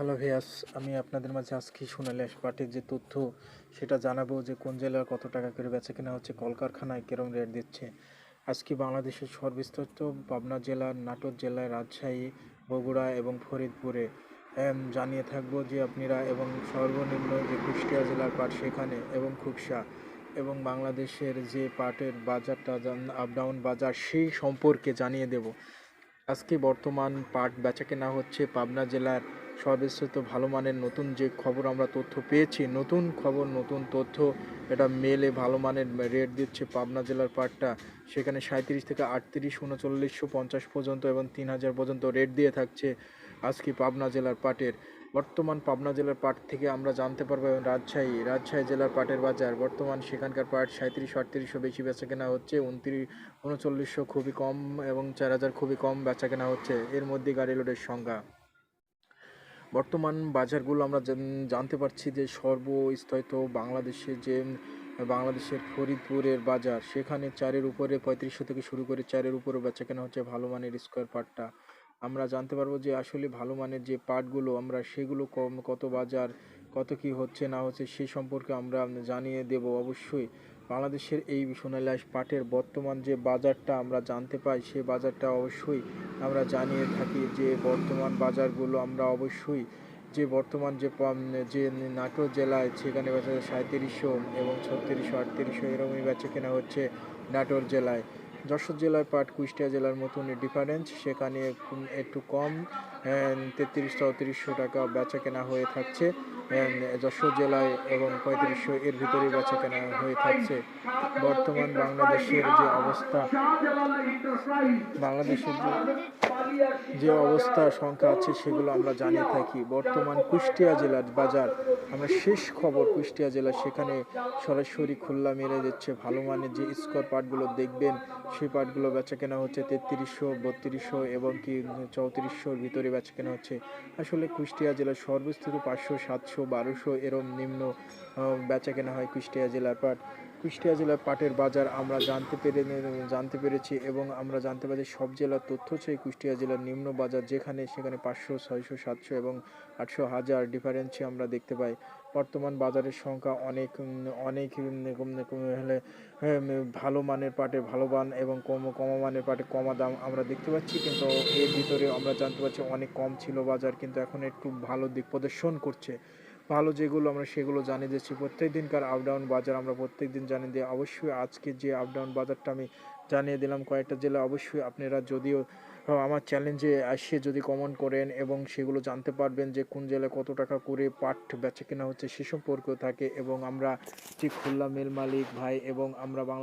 Hello ভিয়াস আমি আপনাদের মাঝে আজকে সোনালী পাটের যে তথ্য, সেটা জানাব যে কোন জেলার কত টাকা করে বেচা কেনা হচ্ছে, কলকারখানায় কিরম রেট দিচ্ছে। আজকে বাংলাদেশের সর্বস্তৃত পাবনা জেলার নাটোর জেলায় রাজশাহী, বগুড়া এবং ফরিদপুরে। জানিয়ে থাকব যে আপনারা এবং সর্বনিম্ন যে কুষ্টিয়া জেলার পাট সেখানে এবং খুবসা এবং বাংলাদেশের যে পাটের বাজারটা আপ ডাউন বাজার, সেই সম্পর্কে জানিয়ে দেব। আজকে বর্তমান পাট বেচা কেনা হচ্ছে পাবনা জেলার সর্বশ্রেষ্ঠ ভালো মানের নতুন যে খবর আমরা তথ্য পেয়েছি, নতুন খবর, নতুন তথ্য, এটা মেলে ভালো মানের রেট দিচ্ছে পাবনা জেলার পাটটা। সেখানে সাঁত্রিশ থেকে আটত্রিশ, উনচল্লিশশো পঞ্চাশ পর্যন্ত এবং তিন হাজার পর্যন্ত রেট দিয়ে থাকছে আজকে পাবনা জেলার পাটের। বর্তমান পাবনা জেলার পাট থেকে আমরা জানতে পারব এবং রাজশাহী রাজশাহী জেলার পাটের বাজার। বর্তমান সেখানকার পাট সাঁত্রিশ আটত্রিশশো বেশি বেচা কেনা হচ্ছে, উনত্রিশ, উনচল্লিশশো খুবই কম এবং চার হাজার খুবই কম বেচা কেনা হচ্ছে। এর মধ্যে গাড়ি লোডের সংখ্যা। বর্তমান বাজারগুলো আমরা জানতে পারছি যে সর্বস্থিত বাংলাদেশে যে, বাংলাদেশের ফরিদপুরের বাজার, সেখানে চারের উপরে পঁয়ত্রিশশো থেকে শুরু করে চারের উপরে বেচা কেনা হচ্ছে ভালো মানের স্কোয়ার পাটটা। আমরা জানতে পারব যে আসলে ভালো মানের যে পাটগুলো, আমরা সেগুলো কম, কত বাজার, কত কি হচ্ছে না হচ্ছে সে সম্পর্কে আমরা জানিয়ে দেব অবশ্যই। বাংলাদেশের এই সোনালী পাটের বর্তমান যে বাজারটা আমরা জানতে পাই, সে বাজারটা অবশ্যই আমরা জানিয়ে থাকি যে বর্তমান বাজারগুলো আমরা অবশ্যই যে বর্তমান যে যে নাটোর জেলায় সেখানে বেচা সাঁত্রিশশো এবং ছত্রিশশো, আটত্রিশশো এরকমই বেচা কেনা হচ্ছে নাটোর জেলায়। যশোর জেলার পাট, কুষ্টিয়া জেলার মতন ডিফারেন্স সেখানে একটু কম তেত্রিশ চৌত্রিশশো টাকা বেচা কেনা হয়ে থাকছে। যশোর জেলায় এবং পঁয়ত্রিশশো এর ভিতরে বেচা কেনা হয়ে থাকছে। বর্তমান বাংলাদেশের যে অবস্থা, বাংলাদেশের যে অবস্থা, সংখ্যা আছে সেগুলো আমরা জানিয়ে থাকি। বর্তমান কুষ্টিয়া জেলার বাজার, আমরা শেষ খবর কুষ্টিয়া জেলা সেখানে সরাসরি খুল্লা মেরে যাচ্ছে ভালো মানের যে স্কোয়ার পার্টগুলো দেখবেন, সেই পার্টগুলো বেচা কেনা হচ্ছে তেত্রিশশো, বত্রিশশো এবং কি চৌত্রিশশোর ভিতরে বেচা কেনা হচ্ছে। আসলে কুষ্টিয়া জেলার সর্বস্থিত পাঁচশো, সাতশো, বারোশো এরম নিম্ন বেচা কেনা হয় কুষ্টিয়া জেলার পাট কুষ্টিয়া জেলার পাটের বাজার আমরা জানতে পেরে জানতে পেরেছি এবং আমরা জানতে পারি সব জেলার তথ্য চাই কুষ্টিয়া জেলার নিম্ন বাজার যেখানে, সেখানে পাঁচশো, ছয়শো, সাতশো এবং আটশো হাজার ডিফারেন্সে আমরা দেখতে পাই। বর্তমান বাজারের সংখ্যা অনেক অনেক হলে ভালো মানের পাটে ভালো মান এবং কম কম মানের পাটে কমা দাম আমরা দেখতে পাচ্ছি। কিন্তু এর ভিতরে আমরা জানতে পারছি অনেক কম ছিল বাজার, কিন্তু এখন একটু ভালো দিক প্রদর্শন করছে। ভালো যেগুলো আমরা সেগুলো জানিয়ে দিচ্ছি। প্রত্যেক দিনকার আপডাউন বাজার আমরা প্রত্যেক দিন জানিয়ে দিই। অবশ্যই আজকে যে আপডাউন বাজারটা আমি জানিয়ে দিলাম কয়েকটা জেলা অবশ্যই আপনারা যদিও আমার চ্যালেঞ্জে আসে যদি কমেন্ট করেন এবং সেগুলো জানতে পারবেন যে কোন জেলায় কত টাকা করে পাট বেচা কেনা হচ্ছে সে সম্পর্কেও থাকে এবং আমরা যে খুলনা মেল মালিক ভাই এবং আমরা বাংলা